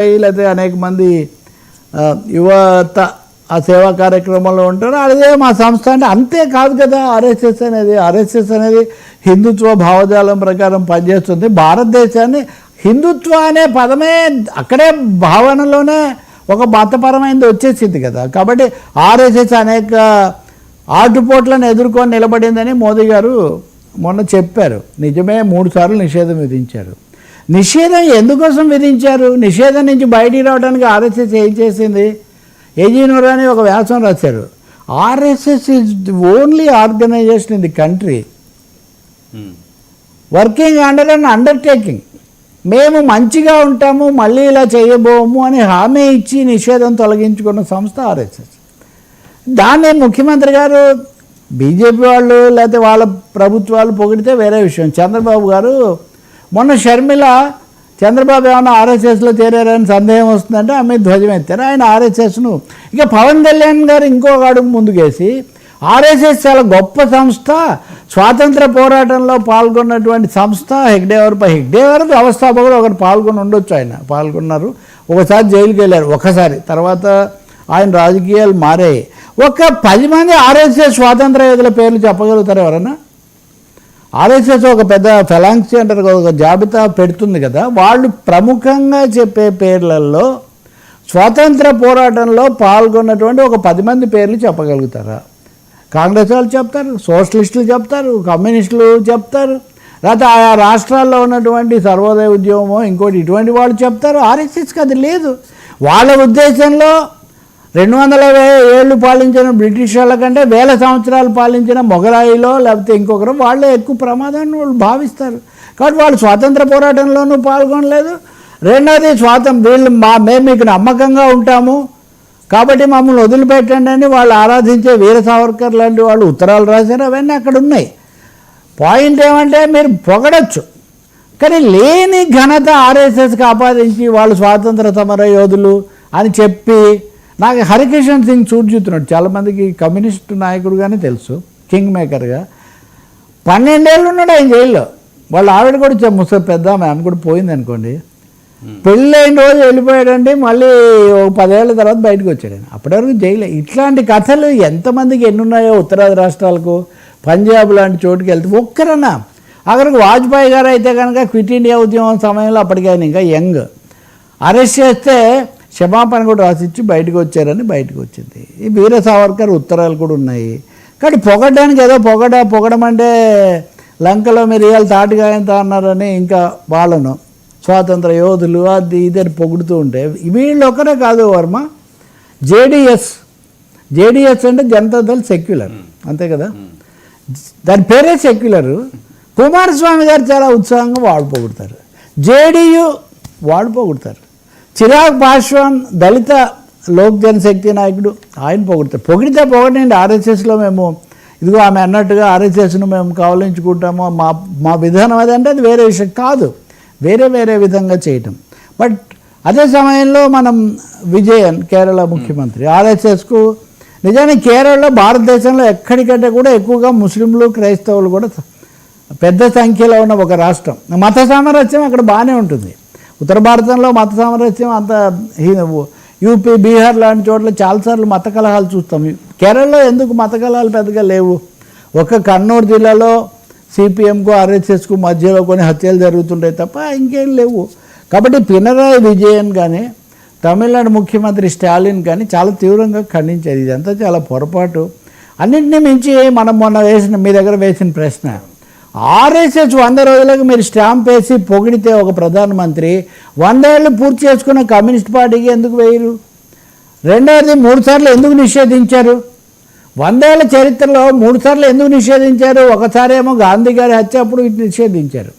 లేకపోతే అనేక మంది యువత ఆ సేవా కార్యక్రమంలో ఉంటారు. అదే మా సంస్థ అంటే అంతే కాదు కదా. ఆర్ఎస్ఎస్ అనేది ఆర్ఎస్ఎస్ అనేది హిందుత్వ భావజాలం ప్రకారం పనిచేస్తుంది. భారతదేశాన్ని హిందుత్వ అనే పదమే అక్కడే భావనలోనే ఒక మతపరమైనది వచ్చేసింది కదా. కాబట్టి ఆర్ఎస్ఎస్ అనేక ఆటుపోట్లను ఎదుర్కొని నిలబడిందని మోదీ గారు మొన్న చెప్పారు. నిజమే మూడు సార్లు నిషేధం విధించారు. నిషేధం ఎందుకోసం విధించారు? నిషేధం నుంచి బయటికి రావడానికి ఆర్ఎస్ఎస్ ఏం చేసింది? ఏజీనూర్ అని ఒక వ్యాసం రాశారు. RSS is the only organisation in the country working under and undertaking మేము మంచిగా ఉంటాము మళ్ళీ ఇలా చేయబోము అని హామీ ఇచ్చి నిషేధం తొలగించుకున్న సంస్థ ఆర్ఎస్ఎస్. దాన్ని ముఖ్యమంత్రి గారు బీజేపీ వాళ్ళు లేకపోతే వాళ్ళ ప్రభుత్వాలు పొగిడితే వేరే విషయం. చంద్రబాబు గారు మొన్న షర్మిల చంద్రబాబు ఏమైనా ఆర్ఎస్ఎస్లో చేరారని సందేహం వస్తుందంటే ఆమె ధ్వజం ఎత్తారు. ఆయన ఆర్ఎస్ఎస్ను. ఇక పవన్ కళ్యాణ్ గారు ఇంకొక అడుగు ముందుకేసి ఆర్ఎస్ఎస్ చాలా గొప్ప సంస్థ. స్వాతంత్ర పోరాటంలో పాల్గొన్నటువంటి సంస్థ హెగ్డేవర్ పై హెగ్డేవర్ వ్యవస్థాపకుడు ఒకరు పాల్గొని ఉండొచ్చు ఆయన. పాల్గొన్నారు. ఒకసారి జైలుకి వెళ్ళారు ఒకసారి. తర్వాత ఆయన రాజకీయాలు మారాయి. ఒక పది మంది ఆర్ఎస్ఎస్ స్వాతంత్ర యోధుల పేర్లు చెప్పగలుగుతారు ఎవరన్నా? ఆర్ఎస్ఎస్ ఒక పెద్ద ఫెలాంక్సీ అంటారు ఒక జాబితా పెడుతుంది కదా వాళ్ళు ప్రముఖంగా చెప్పే పేర్లలో స్వాతంత్ర పోరాటంలో పాల్గొన్నటువంటి ఒక పది మంది పేర్లు చెప్పగలుగుతారా? కాంగ్రెస్ వాళ్ళు చెప్తారు సోషలిస్టులు చెప్తారు కమ్యూనిస్టులు చెప్తారు లేకపోతే ఆయా రాష్ట్రాల్లో ఉన్నటువంటి సర్వోదయ ఉద్యమమో ఇంకోటి ఇటువంటి వాళ్ళు చెప్తారు ఆర్ఎస్ఎస్కి అది లేదు. వాళ్ళ ఉద్దేశంలో రెండు వందల ఏళ్ళు పాలించిన బ్రిటిష్ వాళ్ళ కంటే వేల సంవత్సరాలు పాలించిన మొగరాయిలో లేకపోతే ఇంకొకరు వాళ్ళే ఎక్కువ ప్రమాదాన్ని వాళ్ళు భావిస్తారు. కాబట్టి వాళ్ళు స్వాతంత్ర పోరాటంలోనూ పాల్గొనలేదు. రెండోది స్వాతం వీళ్ళు మా మేము మీకు నమ్మకంగా ఉంటాము. కాబట్టి మమ్మల్ని వదిలిపెట్టండి అని వాళ్ళు ఆరాధించే వీర సావర్కర్ లాంటి వాళ్ళు ఉత్తరాలు రాశారు. అవన్నీ అక్కడ ఉన్నాయి. పాయింట్ ఏమంటే మీరు పొగడచ్చు. కానీ లేని ఘనత ఆర్ఎస్ఎస్కి ఆపాదించి వాళ్ళు స్వాతంత్ర సమర యోధులు అని చెప్పి నాకు హరికిషన్ సింగ్ చూడ్చుతున్నాడు చాలామందికి కమ్యూనిస్ట్ నాయకుడుగానే తెలుసు కింగ్ మేకర్గా పన్నెండేళ్ళు ఉన్నాడు ఆయన జైల్లో. వాళ్ళ ఆవిడ కూడా ముసలి పెద్ద ఆమె కూడా పోయింది అనుకోండి. పెళ్ళైన రోజు వెళ్ళిపోయాడండి మళ్ళీ ఒక పదేళ్ళ తర్వాత బయటకు వచ్చాడు ఆయన. అప్పటి వరకు జైలు ఇట్లాంటి కథలు ఎంతమందికి ఎన్ని ఉన్నాయో ఉత్తరాది రాష్ట్రాలకు పంజాబ్ లాంటి చోటుకి వెళ్తే ఒక్కరన్నా. అక్కడికి వాజ్పేయి గారు అయితే కనుక క్విట్ ఇండియా ఉద్యమం సమయంలో అప్పటికి ఆయన ఇంకా యంగ్. అరెస్ట్ చేస్తే క్షమాపణ కూడా రాసిచ్చి బయటకు వచ్చారని బయటకు వచ్చింది. ఈ వీర సావర్కర్ ఉత్తరాలు కూడా ఉన్నాయి. కానీ పొగడానికి ఏదో పొగడ పొగడమంటే లంకలో మిరియాలు తాటిగాయంత అన్నారని ఇంకా వాళ్ళను స్వాతంత్ర యోధులు అది ఇది పొగుడుతూ ఉంటే వీళ్ళు ఒకరే కాదు వర్మ జేడిఎస్ జేడిఎస్ అంటే జనతాదళ్ సెక్యులర్ అంతే కదా? దాని పేరే సెక్యులర్. కుమారస్వామి గారు చాలా ఉత్సాహంగా వాడు పొగుడతారు. జేడీయు వాడు పొగుడతారు. చిరాగ్ పాశ్వాన్ దళిత లోక్ జనశక్తి నాయకుడు ఆయన పొగుడతారు పొగిడితే పొగడండి ఆర్ఎస్ఎస్లో మేము. ఇదిగో ఆమె అన్నట్టుగా ఆర్ఎస్ఎస్ను మేము కావలించుకుంటాము మా మా విధానం అదంటే అది వేరే విషయం కాదు. వేరే వేరే విధంగా చేయటం. బట్ అదే సమయంలో మనం విజయన్ కేరళ ముఖ్యమంత్రి. ఆర్ఎస్ఎస్కు నిజానికి కేరళలో భారతదేశంలో ఎక్కడికంటే కూడా ఎక్కువగా ముస్లింలు క్రైస్తవులు కూడా పెద్ద సంఖ్యలో ఉన్న ఒక రాష్ట్రం. మత సామరస్యం అక్కడ బాగానే ఉంటుంది. ఉత్తర భారతంలో మత సామరస్యం అంత యూపీ బీహార్ లాంటి చోట్ల చాలాసార్లు మత కలహాలు చూస్తాం. కేరళలో ఎందుకు మత కలహాలు పెద్దగా లేవు? ఒక కన్నూరు జిల్లాలో సిపిఎంకు ఆర్ఎస్ఎస్కు మధ్యలో కొన్ని హత్యలు జరుగుతుంటాయి తప్ప ఇంకేం లేవు. కాబట్టి పినరాయి విజయన్ కానీ తమిళనాడు ముఖ్యమంత్రి స్టాలిన్ కానీ చాలా తీవ్రంగా ఖండించారు. ఇదంతా చాలా పొరపాటు. అన్నింటినీ మించి మనం మొన్న వేసిన మీ దగ్గర వేసిన ప్రశ్న ఆర్ఎస్ఎస్ వంద రోజులకు మీరు స్టాంప్ వేసి పొగిడితే ఒక ప్రధానమంత్రి వందేళ్ళు పూర్తి చేసుకున్న కమ్యూనిస్ట్ పార్టీకి ఎందుకు వేయరు? రెండవది మూడు సార్లు ఎందుకు నిషేధించారు? వందేళ్ళ చరిత్రలో మూడుసార్లు ఎందుకు నిషేధించారు? ఒకసారేమో గాంధీ గారి హత్య అప్పుడు ఇటు నిషేధించారు.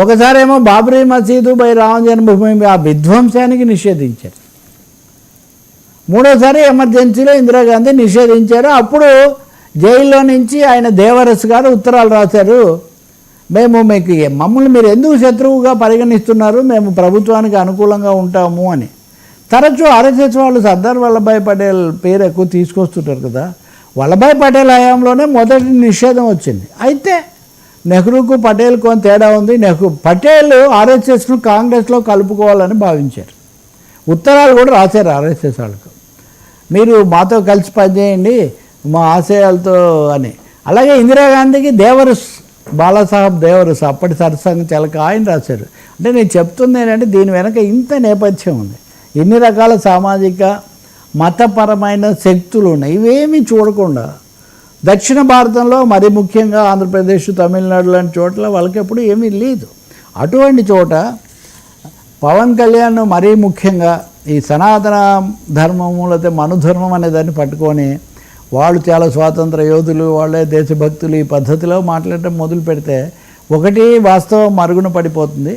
ఒకసారేమో బాబ్రీ మసీదు బై రామ జన్మభూమి ఆ విధ్వంసానికి నిషేధించారు. మూడోసారి ఎమర్జెన్సీలో ఇందిరాగాంధీ నిషేధించారు. అప్పుడు జైల్లో నుంచి ఆయన దేవరస్ గారు ఉత్తరాలు రాశారు. మేము మీకు మమ్మల్ని మీరు ఎందుకు శత్రువుగా పరిగణిస్తున్నారు? మేము ప్రభుత్వానికి అనుకూలంగా ఉంటాము అని. తరచూ ఆర్ఎస్ఎస్ వాళ్ళు సర్దార్ వల్లభాయ్ పటేల్ పేరు ఎక్కువ తీసుకొస్తుంటారు కదా. వల్లభాయ్ పటేల్ హయాంలోనే మొదటి నిషేధం వచ్చింది. అయితే నెహ్రూకు పటేల్కు కొంత తేడా ఉంది. నెహ్రూ పటేల్ ఆర్ఎస్ఎస్ను కాంగ్రెస్లో కలుపుకోవాలని భావించారు. ఉత్తరాలు కూడా రాశారు ఆర్ఎస్ఎస్ వాళ్ళకు. మీరు మాతో కలిసి పనిచేయండి. మా ఆశయాలతో అని. అలాగే ఇందిరాగాంధీకి దేవరస్ బాలాసాహెబ్ దేవరస్ అప్పటి సరసంగ చలక ఆయన రాశారు. అంటే నేను చెప్తుంది ఏంటంటే దీని వెనక ఇంత నేపథ్యం ఉంది. ఎన్ని రకాల సామాజిక మతపరమైన శక్తులు ఉన్నాయి. ఇవేమీ చూడకుండా దక్షిణ భారతంలో మరి ముఖ్యంగా ఆంధ్రప్రదేశ్ తమిళనాడు లాంటి చోట్ల వాళ్ళకి ఎప్పుడు ఏమీ లేదు. అటువంటి చోట పవన్ కళ్యాణ్ మరీ ముఖ్యంగా ఈ సనాతన ధర్మము లేకపోతే మనుధర్మం అనే దాన్ని పట్టుకొని వాళ్ళు చాలా స్వాతంత్ర యోధులు వాళ్ళే దేశభక్తులు ఈ పద్ధతిలో మాట్లాడటం మొదలు పెడితే ఒకటి వాస్తవం మరుగున పడిపోతుంది.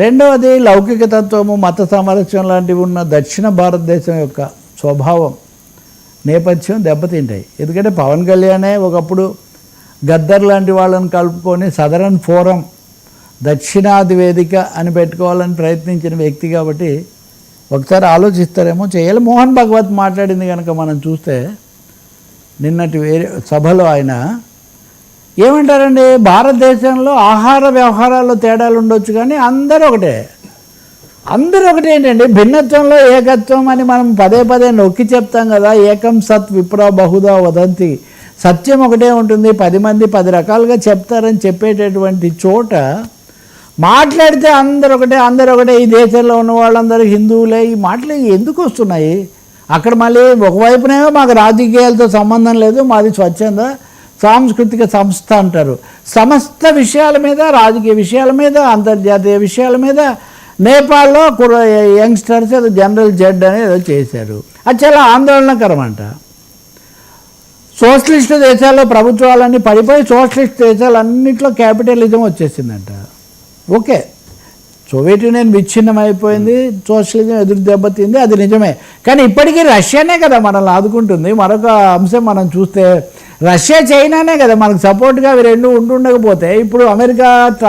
రెండవది లౌకిక తత్వము మత సామరస్యం లాంటివి ఉన్న దక్షిణ భారతదేశం యొక్క స్వభావం నేపథ్యం దెబ్బతింటాయి. ఎందుకంటే పవన్ కళ్యాణే ఒకప్పుడు గద్దర్ లాంటి వాళ్ళని కలుపుకొని సదరన్ ఫోరం దక్షిణాది వేదిక అని పెట్టుకోవాలని ప్రయత్నించిన వ్యక్తి కాబట్టి ఒకసారి ఆలోచిస్తారేమో చేయాలి. మోహన్ భగవత్ మాట్లాడింది కనుక మనం చూస్తే నిన్నటి వేరే సభలో ఆయన ఏమంటారండి? భారతదేశంలో ఆహార వ్యవహారాల్లో తేడాలు ఉండొచ్చు కానీ అందరూ ఒకటే. అందరూ ఒకటి ఏంటండి? భిన్నత్వంలో ఏకత్వం అని మనం పదే పదే నొక్కి చెప్తాం కదా. ఏకం సత్ విప్ర బహుదా వదంతి. సత్యం ఒకటే ఉంటుంది. పది మంది పది రకాలుగా చెప్తారని చెప్పేటటువంటి చోట మాట్లాడితే అందరు ఒకటే అందరు ఒకటే. ఈ దేశంలో ఉన్న వాళ్ళందరూ హిందువులే. ఈ మాటలు ఎందుకు వస్తున్నాయి? అక్కడ మళ్ళీ ఒకవైపునేమో మాకు రాజకీయాలతో సంబంధం లేదు మాది స్వచ్ఛంద సాంస్కృతిక సంస్థ అంటారు. సమస్త విషయాల మీద రాజకీయ విషయాల మీద అంతర్జాతీయ విషయాల మీద నేపాల్లో కుర్ర యంగ్స్టర్స్ ఏదో జనరల్ జడ్ అనేది ఏదో చేశారు. అది చాలా ఆందోళనకరం అంట సోషలిస్ట్ దేశాల్లో ప్రభుత్వాలన్నీ పడిపోయి సోషలిస్ట్ దేశాలన్నింటిలో క్యాపిటలిజం వచ్చేసిందంట. ఓకే. సోవియట్ యూనియన్ విచ్ఛిన్నం అయిపోయింది సోషలిజం ఎదురు దెబ్బతింది అది నిజమే. కానీ ఇప్పటికీ రష్యానే కదా మనల్ని ఆదుకుంటుంది. మరొక అంశం మనం చూస్తే రష్యా చైనానే కదా మనకు సపోర్ట్గా అవి రెండు ఉంటుండకపోతే ఇప్పుడు అమెరికా ట్రంప్